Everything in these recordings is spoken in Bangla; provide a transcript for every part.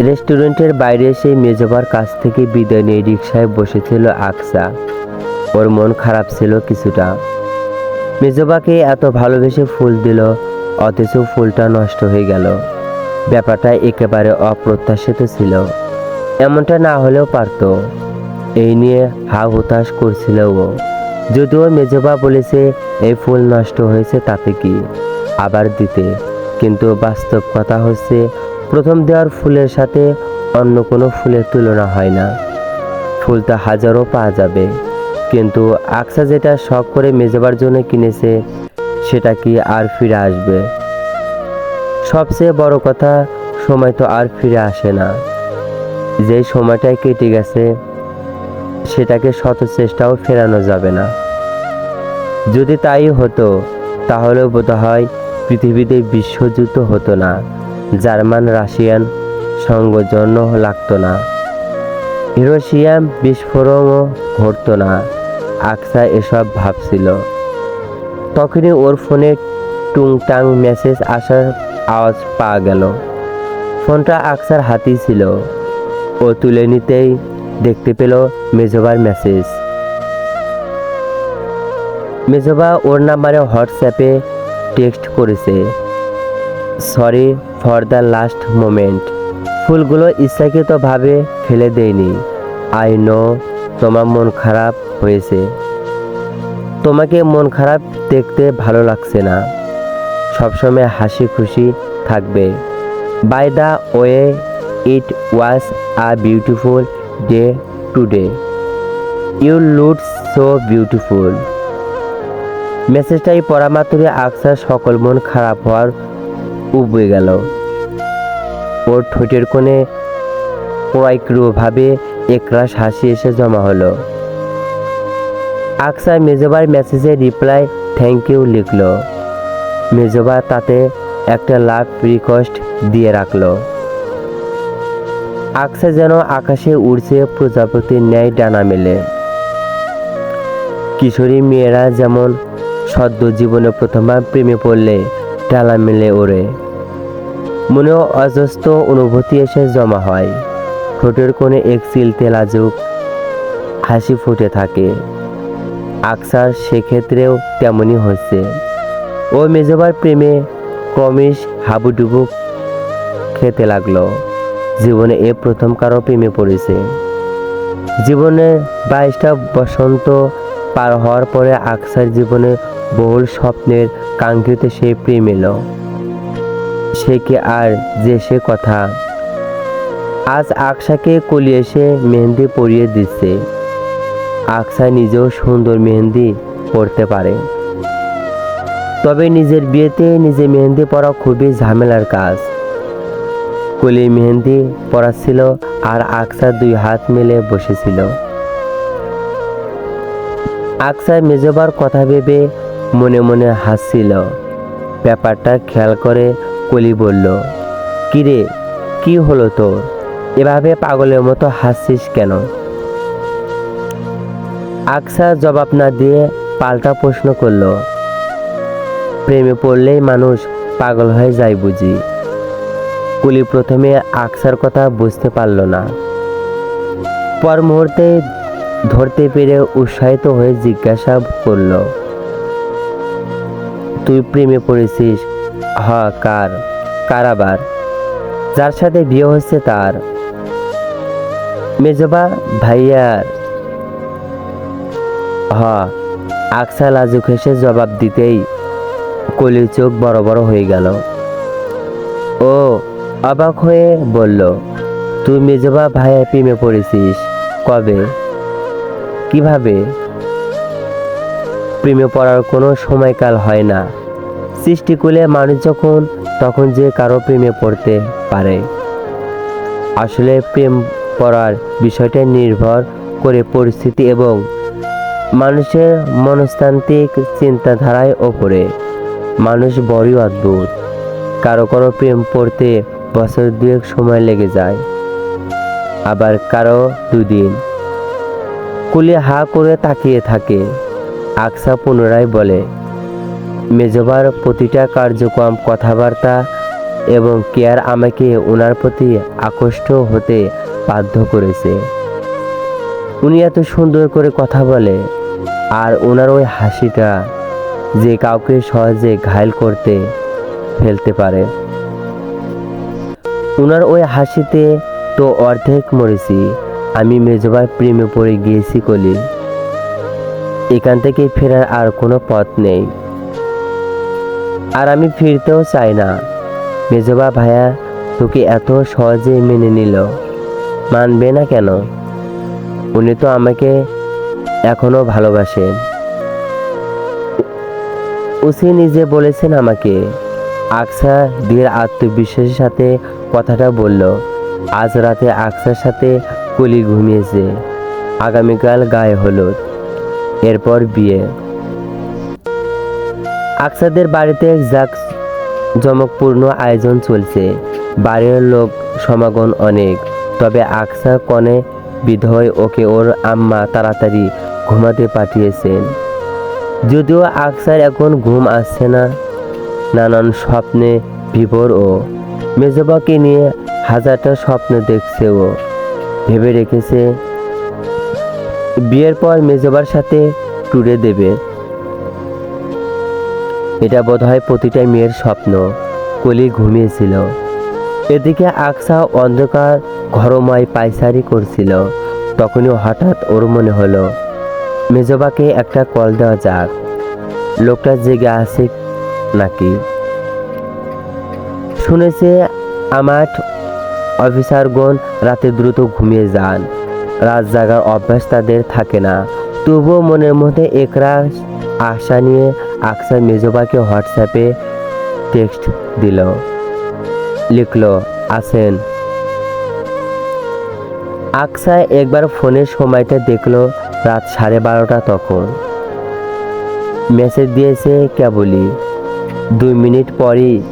রেস্টুরেন্টের বাইরে এসে মেজবার কাছ থেকে বিদায় নিয়ে রিক্সায় বসেছিল আকসা। ওর মন খারাপ ছিল কিছুটা। মেজবাকে এত ভালোবেসে ফুল দিল, অথচ ফুলটা নষ্ট হয়ে গেল। ব্যাপারটা একেবারে অপ্রত্যাশিত ছিল। এমনটা না হলেও পারতো। এই নিয়ে হা হুতাশ করছিল ও। যদিও মেজবা বলেছে, এই ফুল নষ্ট হয়েছে তাতে কি? আবার দিতে। কিন্তু বাস্তব কথা হচ্ছে প্রথম দেওয়ার ফুলের সাথে অন্য কোনো ফুলের তুলনা হয় না। ফুলটা হাজারও পাওয়া যাবে। কিন্তু আকসা যেটা শখ করে মেজবার জন্য কিনেছে, সেটা কি আর ফিরে আসবে? সবচেয়ে বড় কথা, সময় তো আর ফিরে আসে না। যেই সময়টাই কেটে গেছে, সেটাকে শত চেষ্টাও ফেরানো যাবে না। যদি তাই হতো তাহলে বোধহয় পৃথিবীতে বিশ্বযুদ্ধ হতো না। জার্মান, রাশিয়ান সংযোজন লাগতো না। হিরোশিয়াম বিস্ফোরণও ঘটতো না, আকসা এসব ভাবছিল। তখনই ওর ফোনে টুংটাং মেসেজ আসার আওয়াজ পাওয়া গেল। ফোনটা আকসার হাতেই ছিল। ও তুলে নিতেই দেখতে পেল মেজবার মেসেজ। মেজবা ওর নাম্বারে হোয়াটসঅ্যাপে টেক্সট করেছে। Sorry for the last moment ফুলগুলো ইচ্ছাকৃতভাবে ফেলে দেয়নি। আই নো তোমার মন খারাপ হয়েছে। তোমাকে মন খারাপ দেখতে ভালো লাগছে না। সবসময় হাসি খুশি থাকবে। By the way it was a beautiful day today you look so beautiful মেসেজটাই পড়া মাত্রই আকসার সকল মন খারাপ হওয়ার উবে গেল। ওর ঠোঁটের কোণে ভাবে একরাশ হাসি এসে জমা হলো। আকসা মেজবার মেসেজে রিপ্লাই থ্যাংক ইউ লিখলো। মেজবা তাতে একটা লাভ রিকোয়েস্ট দিয়ে রাখল। আকসা যেন আকাশে উড়ছে প্রজাপতির ন্যায় ডানা মেলে। কিশোরী মেয়েরা যেমন সদ্য জীবনে প্রথমবার প্রেমে পড়লে ডালা মেলে ওড়ে মনেও অজস্র অনুভূতি এসে জমা হয়। ঠোঁটের কোণে এক চিলতে লাজুক হাসি ফুটে থাকে। আকসার সেক্ষেত্রেও তেমনই হচ্ছে ও মেজবার প্রেমে ক্রমেশ হাবুডুবু খেতে লাগল। জীবনে এ প্রথম কারও প্রেমে পড়েছে। জীবনের বাইশটা বসন্ত পার হওয়ার পরে আকসার জীবনে বহুল স্বপ্নের কাঙ্ক্ষিত সেই প্রেম এলো। সে কি আর যে সে কথা। আজ আকসাকে কলি এসে মেহেন্দি পরিয়ে দিচ্ছে। আকসা নিজেও সুন্দর মেহেন্দি পরতে পারে। তবে নিজের বিয়েতে নিজে মেহেন্দি পরা খুবই ঝামেলার কাজ। কলি মেহেন্দি পরাচ্ছিল আর আকসা দুই হাত মেলে বসেছিল। আকসা মেজবার কথা ভেবে মনে মনে হাসছিল। ব্যাপারটা খেয়াল করে কলি বলল, কিরে, কি হলো তোর? এভাবে পাগলের মতো হাসছিস কেন? আকসা জবাব না দিয়ে পাল্টা প্রশ্ন করল, প্রেমে পড়লেই মানুষ পাগল হয়ে যায় বুঝি? কুলি প্রথমে আকসার কথা বুঝতে পারল না। পর মুহূর্তে ধরতে পেরে উৎসাহিত হয়ে জিজ্ঞাসা করল, তুই প্রেমে পড়েছিস হ কার কার যার সাথে বিয়ে হচ্ছে তার। মেজবা ভাইয়ার হ আকসা লাজুক হেসে জবাব দিতেই কলির চোখ বড় বড় হয়ে গেল। ও অবাক হয়ে বলল, তুই মেজবা ভাইয়া প্রেমে পড়েছিস, কবে? কীভাবে? প্রেমে পড়ার কোনো সময়কাল হয় না। সৃষ্টিকুলে মানুষ যখন, তখন যে কারও প্রেমে পড়তে পারে। আসলে প্রেম পড়ার বিষয়টা নির্ভর করে পরিস্থিতি এবং মানুষের মনস্তান্ত্রিক চিন্তাধারায় ওপরে। মানুষ বড়ই অদ্ভুত। কারও কারও প্রেম পড়তে বছর দুয়েক সময় লেগে যায়। আবার কারও দুদিন। কুলি হা করে তাকিয়ে থাকে। আকসা পুনরায় বলে মেজবার প্রতিটা কার্যক্রম, কথাবার্তা এবং কেয়ার আমাকে ওনার প্রতি আকৃষ্ট হতে বাধ্য করেছে। উনি এত সুন্দর করে কথা বলে আর ওনার ওই হাসিটা যে কাউকে সহজে ঘায়ল করতে ফেলতে পারে। ওনার ওই হাসিতে তো অর্ধেক মরেছি। আমি মেজবার প্রেমে পড়ে গিয়েছি কলি এখান থেকে ফেরার আর কোনো পথ নেই। আর আমি ফিরতেও চাই না। মেজবা ভাইয়া তোকে এত সহজে মেনে নিল। মানবে না কেন? উনি তো আমাকে এখনও ভালোবাসেন উসি নিজে বলেছেন আমাকে। আকসা ধীর আত্মবিশ্বাসের সাথে কথাটা বলল। আজ রাতে আকসার সাথে কলি ঘুমিয়েছে। আগামীকাল গায়ে হলুদ। এরপর বিয়ে। আকসাদের বাড়িতে যাক জমকপূর্ণ আয়োজন চলছে। বাড়ির লোক সমাগম অনেক, তবে আকসা কনে বিধয় ওকে ওর আম্মা তাড়াতাড়ি ঘুমাতে পাঠিয়েছেন। যদিও আকসার এখন ঘুম আসছে না, নানান স্বপ্নে বিভোর ও মেজবাকে নিয়ে হাজারটা স্বপ্ন দেখছে ও। ভেবে রেখেছে, বিয়ের পর মেজবার সাথে ট্যুরে দেবে। এটা বোধহয় প্রতিটা মেয়ের স্বপ্ন। কলি ঘুমিয়েছিল। এদিকে আকসা অন্ধকার, ঘরময় পায়চারি করছিল। তখনই হঠাৎ ওর মনে হলো, মেজবাকে একটা কল দেওয়া যাক। লোকটা জেগে আছে নাকি? শুনেছে আমার অফিসারগণ রাতে দ্রুত ঘুমিয়ে যান। রাত জাগার অভ্যাস তাদের থাকে না। তবুও মনের মধ্যে একরা আশা নিয়ে আকসা মেজবাকে হোয়াটসঅ্যাপে টেক্সট দিল। লিখলো, আসেন। আকসা একবার ফোনের সময়টা দেখল রাত সাড়ে বারোটা তখন। মেসেজ দিয়েছে কেবলই। দুই মিনিট পরই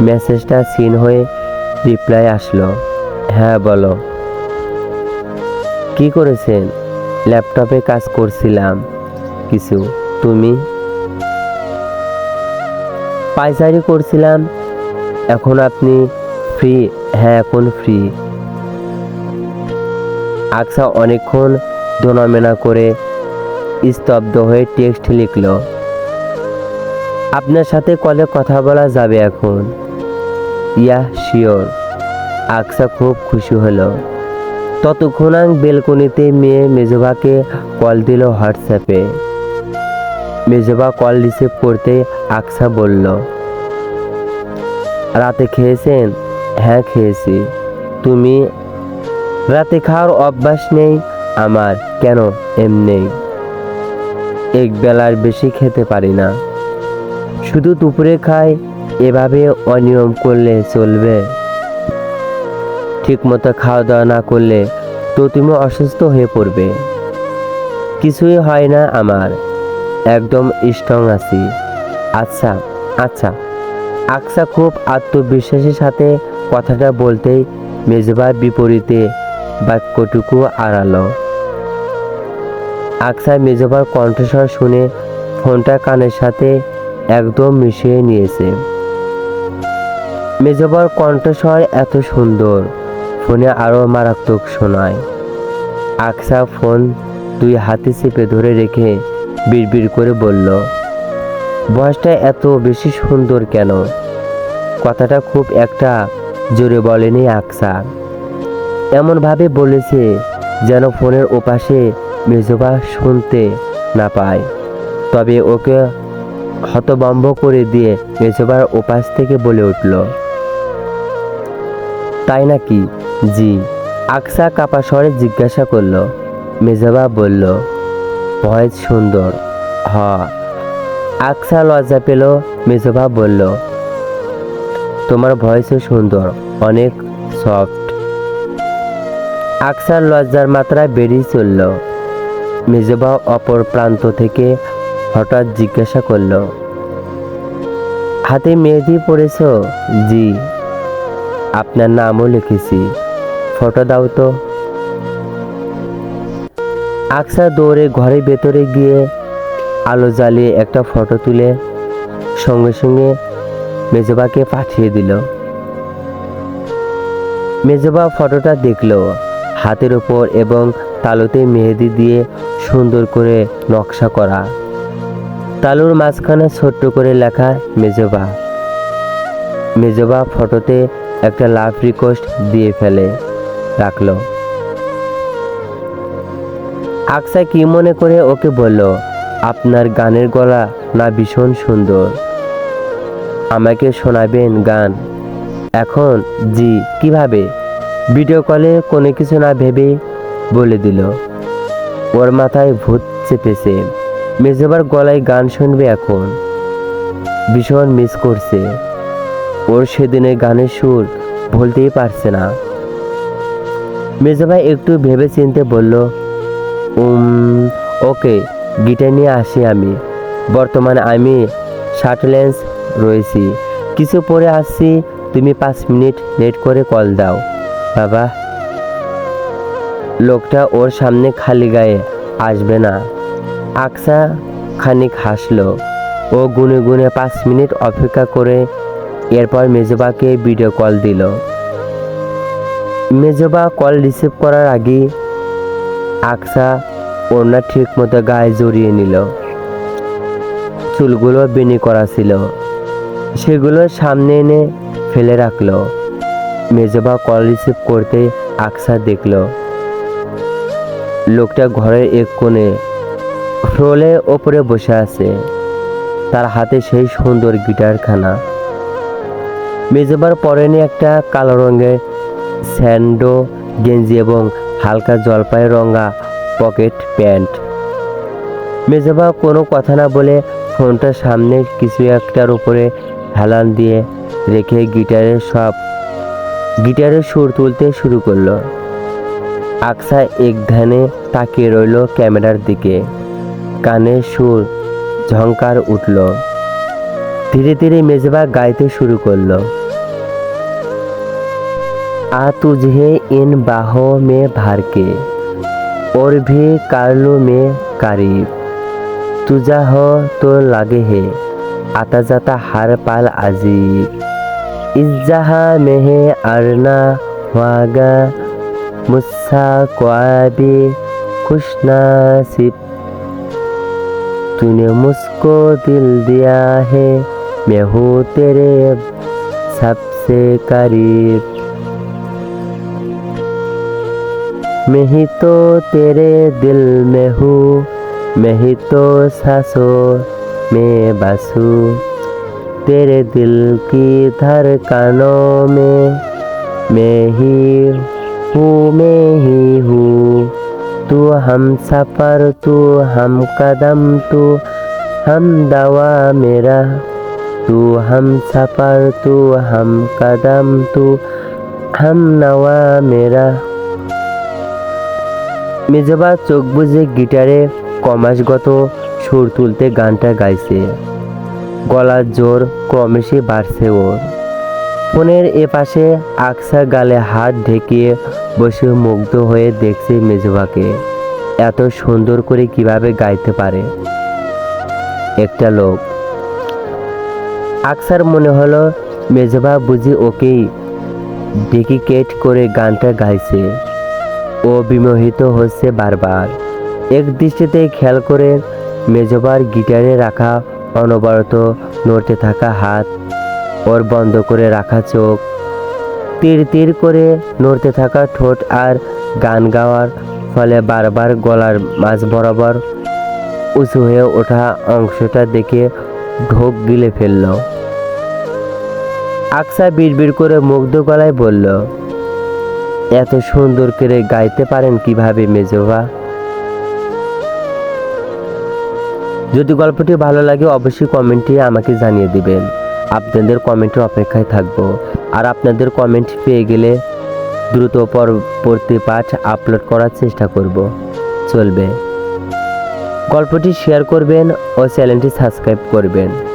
মেসেজটা সিন হয়ে রিপ্লাই আসলো। হ্যাঁ বলো। কি করেছেন? ল্যাপটপে কাজ করছিলাম কিছু। তুমি। পাইচারি করছিলাম, এখন আপনি ফ্রি হ্যাঁ এখন ফ্রি আকসা অনেকক্ষণ দোনামেনা করে স্তব্ধ হয়ে টেক্সট লিখলো। আপনার সাথে কলে কথা বলা যাবে এখন। ইয়া শিওর আকসা খুব খুশি হলো। ততক্ষণ বেলকনিতে মেয়ে মেজবাকে কল দিল হোয়াটসঅ্যাপে মেজবা কল রিসিভ করতে আকসা বলল, রাতে খেয়েছেন? হ্যাঁ খেয়েছি। তুমি? রাতে খাওয়ার অভ্যাস নেই আমার, কেন? এমনি এক বেলার বেশি খেতে পারি না। শুধু দুপুরে খাই, এভাবে অনিয়ম করলে চলবে? ঠিকমতো খাওয়া দাওয়া না করলে তো তুমি অসুস্থ হয়ে পড়বে। কিছুই হয় না আমার। একদম স্ট্রং আছি। আচ্ছা আচ্ছা। আকসা খুব আত্মবিশ্বাসের সাথে কথাটা বলতেই মেজবার বিপরীতে বাক্যটুকু আড়ালো। আকসা মেজবার কণ্ঠস্বর শুনে ফোনটা কানের সাথে একদম মিশিয়ে নিয়েছে। মেজবার কণ্ঠস্বর এত সুন্দর, ফোনে আরও মারাত্মক শোনায়। আকসা ফোন দুই হাতে চেপে ধরে রেখে বিড়বিড় করে বলল, বয়সটা এত বেশি সুন্দর কেন? কথাটা খুব একটা জোরে বলেনি আকসা। এমনভাবে বলেছে যেন ফোনের ওপাশে মেজবা শুনতে না পায়। তবে ওকে হতবম্ব করে দিয়ে মেজবার ওপাশ থেকে বলে উঠল, তাই নাকি? জি। আকসা কাপা স্বরে জিজ্ঞাসা করল। মেজবা বলল ভয়েস সুন্দর। হ। আকসা লজ্জা পেল মেজবা বলল, তোমার ভয়েসও সুন্দর, অনেক সফট। আকসার লজ্জার মাত্রা বেড়েই চলল। মেজবা অপর প্রান্ত থেকে হঠাৎ জিজ্ঞাসা করল, হাতে মেহেদি পড়েছ জি। আপনার নামও লিখেছি। ফটো দাও তো। আকসা দৌড়ে ঘরের ভেতরে গিয়ে আলো জ্বালিয়ে একটা ফটো তুলে সঙ্গে সঙ্গে মেজবাকে পাঠিয়ে দিল। মেজবা ফটোটা দেখল, হাতের ওপর এবং তালুতে মেহেদি দিয়ে সুন্দর করে নকশা করা। তালুর মাঝখানে ছোট্ট করে লেখা মেজবা। মেজবা ফটোতে একটা লাভ রিকোয়েস্ট দিয়ে ফেলে, রাখল। আকসা কি মনে করে ওকে বলল, আপনার গানের গলা না ভীষণ সুন্দর। আমাকে শোনাবেন গান। এখন জি, কীভাবে? ভিডিও কলে কোনো কিছু না ভেবে বলে দিল। ওর মাথায় ভূত চেপেছে। মেজবার গলায় গান শুনবে এখন। ভীষণ মিস করছে। ওর সেদিনের গানের সুর ভুলতেই পারছে না। মেজভাই একটু ভেবে চিনতে বলল ওকে, গিটার নিয়ে আসি আমি। বর্তমানে আমি শার্টলেন্স রয়েছি। কিছু পরে আসছি, তুমি পাঁচ মিনিট লেট করে কল দাও। বাবা, লোকটা ওর সামনে খালি গায়ে আসবে না। আকসা খানিক হাসলো। ও গুনে গুনে পাঁচ মিনিট অপেক্ষা করে এরপর মেজবাকে ভিডিও কল দিল। মেজবা কল রিসিভ করার আগে আকসা ওড়না ঠিক মতো গায়ে জড়িয়ে নিল। চুলগুলো বেনি করা ছিল। সেগুলো সামনে এনে ফেলে রাখল। মেজবা কল রিসিভ করতে আকসা দেখল। লোকটা ঘরের এক কোণে ফ্লোলে ওপরে বসে আছে। তার হাতে সেই সুন্দর গিটারখানা। মেজবার পরনে একটা কালো রঙের স্যান্ডো, গেঞ্জি এবং হালকা জলপাই রঙা পকেট প্যান্ট মেজবা কোনো কথা না বলে ফোনটা সামনে কিছু একটার উপরে হেলান দিয়ে রেখে গিটারের সব গিটারের সুর তুলতে শুরু করলো আকসা এক ধ্যানে তাকিয়ে রইল ক্যামেরার দিকে কানের সুর ঝংকার উঠল ধীরে ধীরে মেজবা গাইতে শুরু করলো आ तुझे इन बाहों में भर के और भी कर लूँ मैं करीब। तुझा हो तो लगे है, आता जाता हर पाल अजीब इस जहाँ में है अरना, वागा, मुस्सा भी खुश नसीब तूने मुझको दिल दिया है, मैं हूँ तेरे सबसे करीब। मैं ही तो तेरे दिल में हूँ, मैं ही तो सांसों में बसूँ। तेरे दिल की धड़कनों में मैं ही हूँ, मैं ही हूँ। तू हम सफ़र, तू हम कदम, तू हम दवा मेरा। तू हम सफ़र, तू हम कदम, तू हम नवा मेरा। মেজবা চোখ বুজে গিটারে কমাসগত সুর তুলতে গানটা গাইছে। গলার জোর ক্রমেশই বাড়ছে ওর। ফোনের এ পাশে আকসা গালে হাত ঢেকিয়ে বসে মুগ্ধ হয়ে দেখছে মেজবাকে। এত সুন্দর করে কীভাবে গাইতে পারে? একটা লোক। আকসার মনে হলো, মেজবা বুঝি ওকেই ডেডিকেট করে গানটা গাইছে। ও বিমোহিত হচ্ছে বারবার। এক দৃষ্টিতে খেয়াল করে মেজবার গিটারে রাখা অনবরত নড়তে থাকা হাত ওর বন্ধ করে রাখা চোখ, তীর তীর করে নড়তে থাকা ঠোঁট আর গান গাওয়ার ফলে বারবার গলার মাঝ বরাবর উঁচু হয়ে ওঠা অংশটা দেখে ঢোক গিলে ফেলল। আকসা বিড়বিড় করে মুগ্ধ গলায় বলল এত সুন্দর করে গাইতে পারেন কীভাবে মেজবা? যদি গল্পটি ভালো লাগে, অবশ্যই কমেন্টে আমাকে জানিয়ে দিবেন। আপনাদের কমেন্টের অপেক্ষায় থাকব। আর আপনাদের কমেন্ট পেয়ে গেলে দ্রুত পরবর্তী পাঠ আপলোড করার চেষ্টা করব। চলবে। গল্পটি শেয়ার করবেন ও চ্যানেলটি সাবস্ক্রাইব করবেন।